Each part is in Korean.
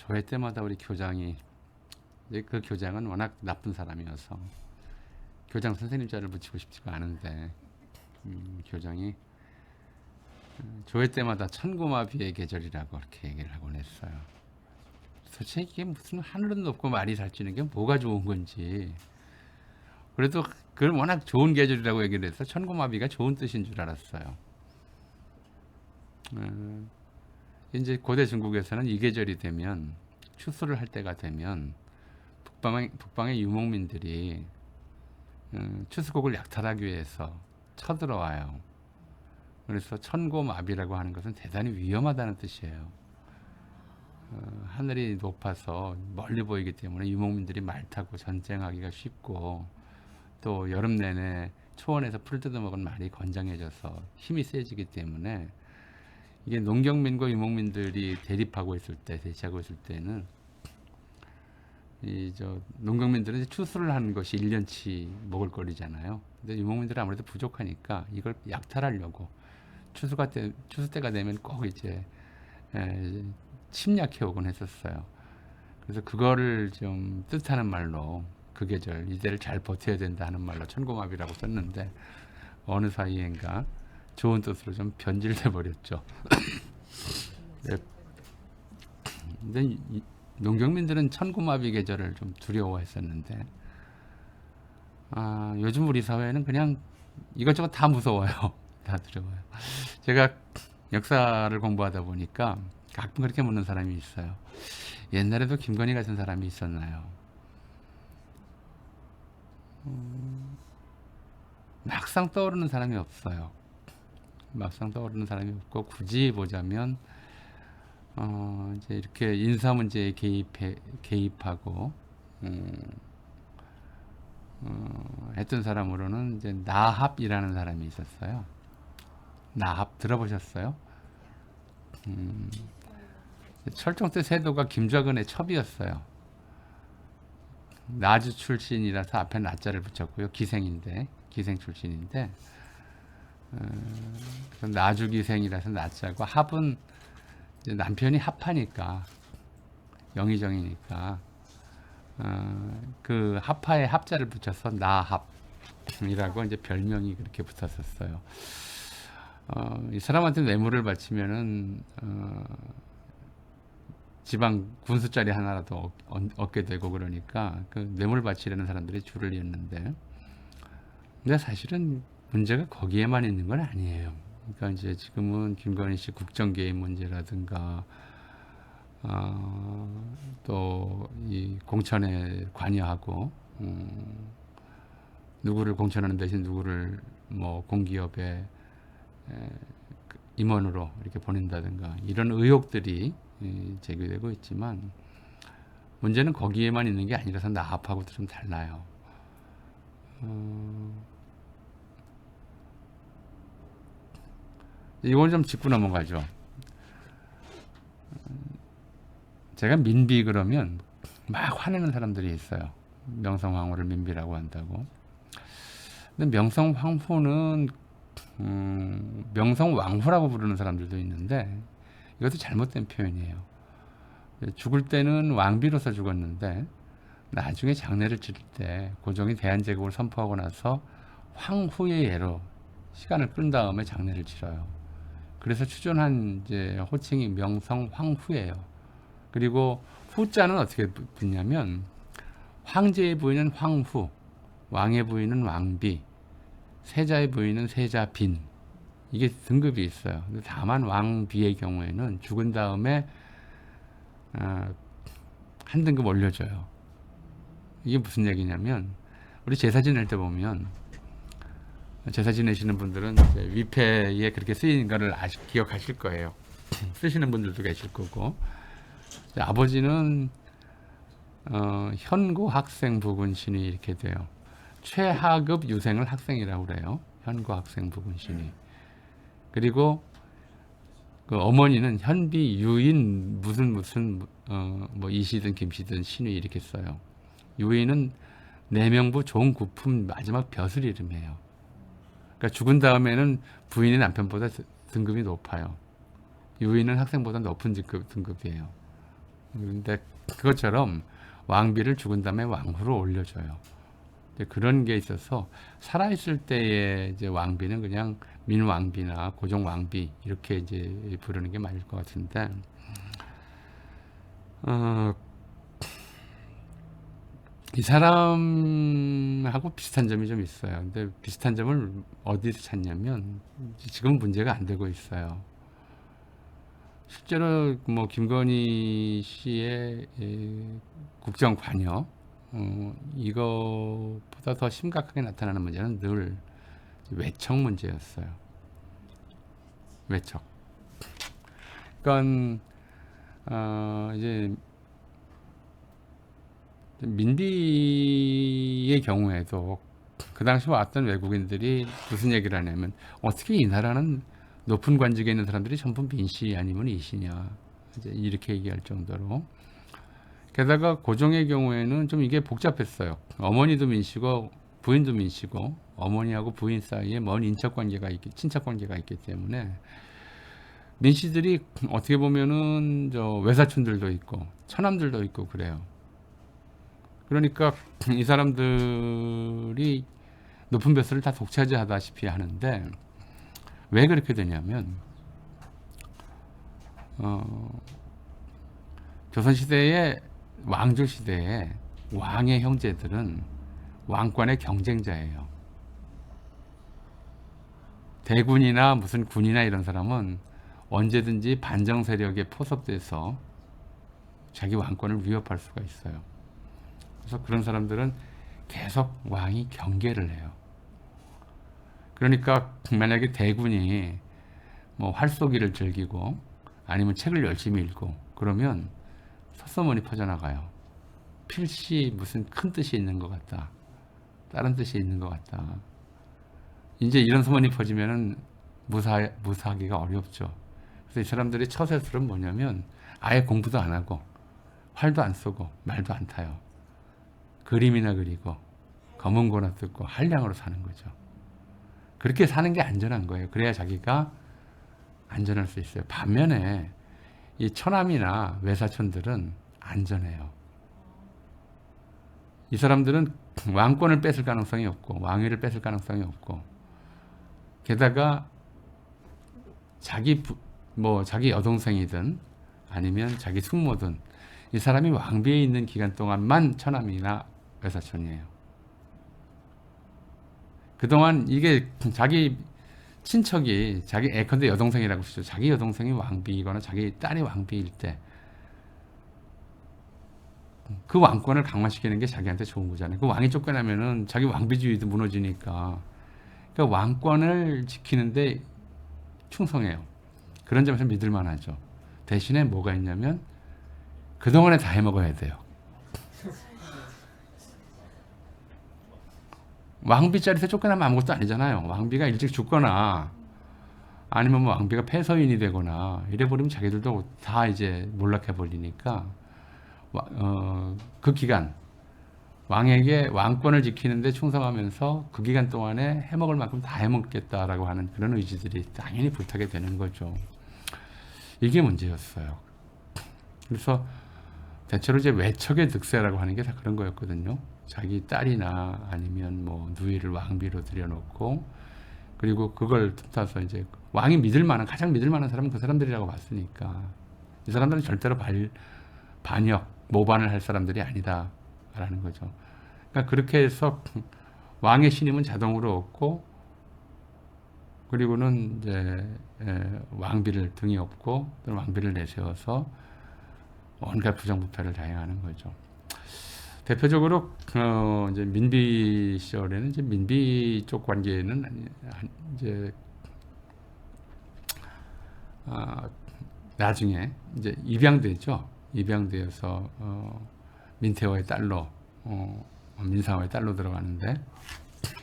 조회 때마다 우리 교장이 그 교장은 워낙 나쁜 사람이어서 교장 선생님 자를 붙이고 싶지가 않은데 음, 교장이 음, 조회 때마다 천고마비의 계절이라고 그렇게 얘기를 하곤 했어요. 도대체 이게 무슨 하늘은 높고 말이 살찌는 게 뭐가 좋은 건지 그래도 그걸 워낙 좋은 계절이라고 얘기를 해서 천고마비가 좋은 뜻인 줄 알았어요. 음, 이제 고대 중국에서는 이 계절이 되면 추수를 할 때가 되면 북방의, 북방의 유목민들이 음, 추수곡을 약탈하기 위해서 쳐들어와요. 그래서 천고마비라고 하는 것은 대단히 위험하다는 뜻이에요. 어, 하늘이 높아서 멀리 보이기 때문에 유목민들이 말 타고 전쟁하기가 쉽고 또 여름 내내 초원에서 풀 뜯어먹은 말이 건장해져서 힘이 세지기 때문에 이게 농경민과 유목민들이 대립하고 있을 때 대치하고 있을 때는 이 저 농경민들은 추수를 하는 것이 1년치 먹을 거리잖아요. 근데 유목민들은 아무래도 부족하니까 이걸 약탈하려고 추수가 때 추수 때가 되면 꼭 이제 에, 침략해 오곤 했었어요. 그래서 그거를 좀 뜻하는 말로 그 계절 이제를 잘 버텨야 된다 하는 말로 천고마비라고 썼는데 어느 사이엔가 좋은 뜻으로 좀 변질돼 버렸죠. 네. 근데 이- 이 농경민들은 천고마비 계절을 좀 두려워했었는데 아, 요즘 우리 사회는 그냥 이것저것 다 무서워요. 다 두려워요. 제가 역사를 공부하다 보니까 가끔 그렇게 묻는 사람이 있어요. 옛날에도 김건희 같은 사람이 있었나요? 음, 막상 떠오르는 사람이 없어요. 막상 떠오르는 사람이 없고 굳이 보자면 어, 이제 이렇게 인사 문제에 개입해 개입하고 음, 어, 했던 사람으로는 이제 나합이라는 사람이 있었어요. 나합 들어보셨어요? 음, 철종 때 세도가 김좌근의 첩이었어요. 나주 출신이라서 앞에 나자를 붙였고요. 기생인데 기생 출신인데 나주 기생이라서 나자고 합은 이제 남편이 합하니까 영의정이니까 어, 그 합하에 합자를 붙여서 나합이라고 이제 별명이 그렇게 붙었었어요. 어, 이 사람한테 뇌물을 바치면은 어, 지방 군수짜리 하나라도 얻, 얻- 얻게 되고 그러니까 그 뇌물 바치려는 사람들이 줄을 잇는데 근데 사실은 문제가 거기에만 있는 건 아니에요. 그러니까 이제 지금은 김건희 씨 국정 개입 문제라든가 어, 또이 공천에 관여하고 음, 누구를 공천하는 대신 누구를 뭐 공기업에 에, 그 임원으로 이렇게 보낸다든가 이런 의혹들이 이, 제기되고 있지만 문제는 거기에만 있는 게 아니라서 나합하고도 좀 달라요. 어, 이건 좀 짚고 넘어가죠. 제가 민비 그러면 막 화내는 사람들이 있어요. 명성황후를 민비라고 한다고. 근데 명성황후는 음, 명성왕후라고 부르는 사람들도 있는데 이것도 잘못된 표현이에요. 죽을 때는 왕비로서 죽었는데 나중에 장례를 치를 때 고종이 대한제국을 선포하고 나서 황후의 예로 시간을 끈 다음에 장례를 치러요. 그래서 추존한 이제 호칭이 명성 황후예요. 그리고 후자는 어떻게 붙냐면 황제의 부인은 황후, 왕의 부인은 왕비, 세자의 부인은 세자빈. 이게 등급이 있어요. 다만 왕비의 경우에는 죽은 다음에 어, 한 등급 올려줘요. 이게 무슨 얘기냐면 우리 제사 지낼 때 보면 제사 지내시는 분들은 위패에 그렇게 쓰인 거를 아시, 기억하실 거예요. 쓰시는 분들도 계실 거고 아버지는 어, 현고 학생 부군신이 이렇게 돼요. 최하급 유생을 학생이라고 그래요. 현고 학생 부군신이. 그리고 그 어머니는 현비 유인 무슨 무슨 어, 뭐 이시든 김씨든 신위 이렇게 써요. 유인은 내명부 종구품 마지막 벼슬 이름이에요. 그러니까 죽은 다음에는 부인이 남편보다 드- 등급이 높아요. 유인은 학생보다 높은 등급, 등급이에요. 그런데 그것처럼 왕비를 죽은 다음에 왕후로 올려줘요. 그런 게 있어서 살아있을 때의 이제 왕비는 그냥 민왕비나 고종왕비 이렇게 이제 부르는 게 맞을 것 같은데, 어, 이 사람하고 비슷한 점이 좀 있어요. 근데 비슷한 점을 어디서 찾냐면 지금 문제가 안 되고 있어요. 실제로 뭐 김건희 씨의 에, 국정 관여 어, 이거보다 더 심각하게 나타나는 문제는 늘 외척 문제였어요. 외척. 그러니까 어, 이제 민비의 경우에도 그 당시 왔던 외국인들이 무슨 얘기를 하냐면 어떻게 이 나라는 높은 관직에 있는 사람들이 전부 민씨 아니면 이씨냐 이제 이렇게 얘기할 정도로 게다가 고종의 경우에는 좀 이게 복잡했어요. 어머니도 민씨고 부인도 민씨고 어머니하고 부인 사이에 먼 인척 관계가 있기 친척 관계가 있기 때문에 민씨들이 어떻게 보면은 저 외사촌들도 있고 처남들도 있고 그래요. 그러니까 이 사람들이 높은 벼슬을 다 독차지하다시피 하는데 왜 그렇게 되냐면 어, 조선 시대의 왕조 시대에 왕의 형제들은 왕권의 경쟁자예요. 대군이나 무슨 군이나 이런 사람은 언제든지 반정 세력에 포섭돼서 자기 왕권을 위협할 수가 있어요. 그래서 그런 사람들은 계속 왕이 경계를 해요. 그러니까 만약에 대군이 뭐 활쏘기를 즐기고 아니면 책을 열심히 읽고 그러면 서서문이 퍼져나가요. 필시 무슨 큰 뜻이 있는 것 같다. 다른 뜻이 있는 것 같다. 이제 이런 소문이 퍼지면은 무사, 무사하기가 어렵죠. 그래서 이 사람들의 처세술은 뭐냐면 아예 공부도 안 하고 활도 안 쏘고 말도 안 타요. 그림이나 그리고 검은 거나 뜯고 한량으로 사는 거죠. 그렇게 사는 게 안전한 거예요. 그래야 자기가 안전할 수 있어요. 반면에 이 처남이나 외사촌들은 안전해요. 이 사람들은 왕권을 뺏을 가능성이 없고 왕위를 뺏을 가능성이 없고 게다가 자기 부, 뭐 자기 여동생이든 아니면 자기 숙모든 이 사람이 왕비에 있는 기간 동안만 처남이나 외사촌이에요. 그동안 이게 자기 친척이 자기 애컨대 여동생이라고 치죠. 자기 여동생이 왕비이거나 자기 딸이 왕비일 때 그 왕권을 강화시키는 게 자기한테 좋은 거잖아요. 그 왕이 쫓겨나면은 자기 왕비주의도 무너지니까. 그러니까 왕권을 지키는데 충성해요. 그런 점에서 믿을 만 하죠. 대신에 뭐가 있냐면 그동안에 다 해먹어야 돼요. 왕비 자리에서 쫓겨나면 아무것도 아니잖아요. 왕비가 일찍 죽거나 아니면 뭐 왕비가 폐서인이 되거나 이래버리면 자기들도 다 이제 몰락해 버리니까 어, 그 기간 왕에게 왕권을 지키는데 충성하면서 그 기간 동안에 해먹을 만큼 다 해먹겠다라고 하는 그런 의지들이 당연히 불타게 되는 거죠. 이게 문제였어요. 그래서 대체로 이제 외척의 득세라고 하는 게 다 그런 거였거든요. 자기 딸이나 아니면 뭐 누이를 왕비로 들여놓고 그리고 그걸 틈타서 이제 왕이 믿을 만한 가장 믿을 만한 사람은 그 사람들이라고 봤으니까 이 사람들은 절대로 발, 반역 모반을 할 사람들이 아니다라는 거죠. 그러니까 그렇게 해서 왕의 신임은 자동으로 얻고 그리고는 이제 왕비를 등에 업고 또는 왕비를 내세워서 온갖 부정부패를 다행하는 거죠. 대표적으로 어 이제 민비 시절에는 이제 민비 쪽 관계는 이제 아 나중에 이제 입양되죠. 입양되어서 어 민태호의 딸로 어 민상호의 딸로 들어가는데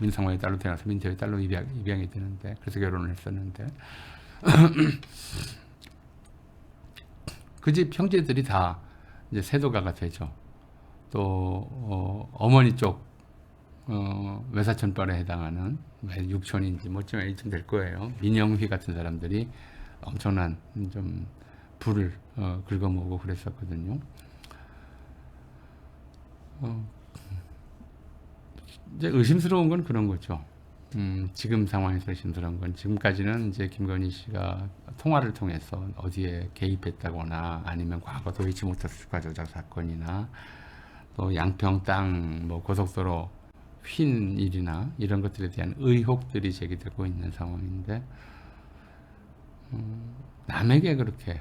민상호의 딸로 태어나서 민태호의 딸로 입양, 입양이 되는데 그래서 결혼을 했었는데 그 집 형제들이 다 이제 세도가가 되죠. 또 어, 머니 쪽 어, 외사촌뻘에 해당하는 육촌인지 뭐쯤 이쯤 될 거예요. 민영휘 같은 사람들이 엄청난 좀 불을 어, 긁어모으고 그랬었거든요. 어, 이제 의심스러운 건 그런 거죠. 음, 지금 상황에서 의심스러운 건 지금까지는 이제 김건희 씨가 통화를 통해서 어디에 개입했다거나 아니면 과거 도이치모터스 주가 조작 사건이나 또 양평 땅 뭐 고속도로 휜 일이나 이런 것들에 대한 의혹들이 제기되고 있는 상황인데 음, 남에게 그렇게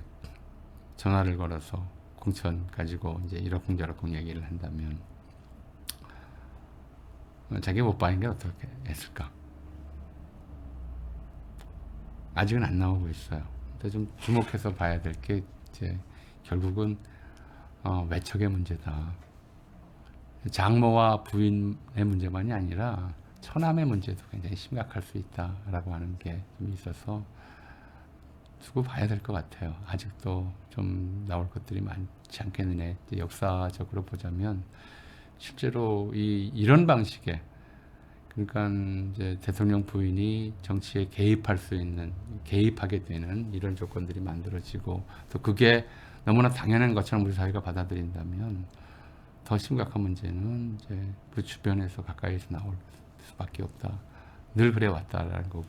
전화를 걸어서 공천 가지고 이제 이러쿵저러쿵 얘기를 한다면 어, 자기 못 받은 게 어떻게 했을까? 아직은 안 나오고 있어요. 근데 좀 주목해서 봐야 될 게 이제 결국은 어, 외척의 문제다. 장모와 부인의 문제만이 아니라 처남의 문제도 굉장히 심각할 수 있다라고 하는 게 좀 있어서 두고 봐야 될 것 같아요. 아직도 좀 나올 것들이 많지 않겠느냐. 역사적으로 보자면 실제로 이 이런 방식의 그러니까 이제 대통령 부인이 정치에 개입할 수 있는 개입하게 되는 이런 조건들이 만들어지고 또 그게 너무나 당연한 것처럼 우리 사회가 받아들인다면 더 심각한 문제는 이제 그 주변에서 가까이서 나올 수밖에 없다. 늘 그래 왔다라는 거고.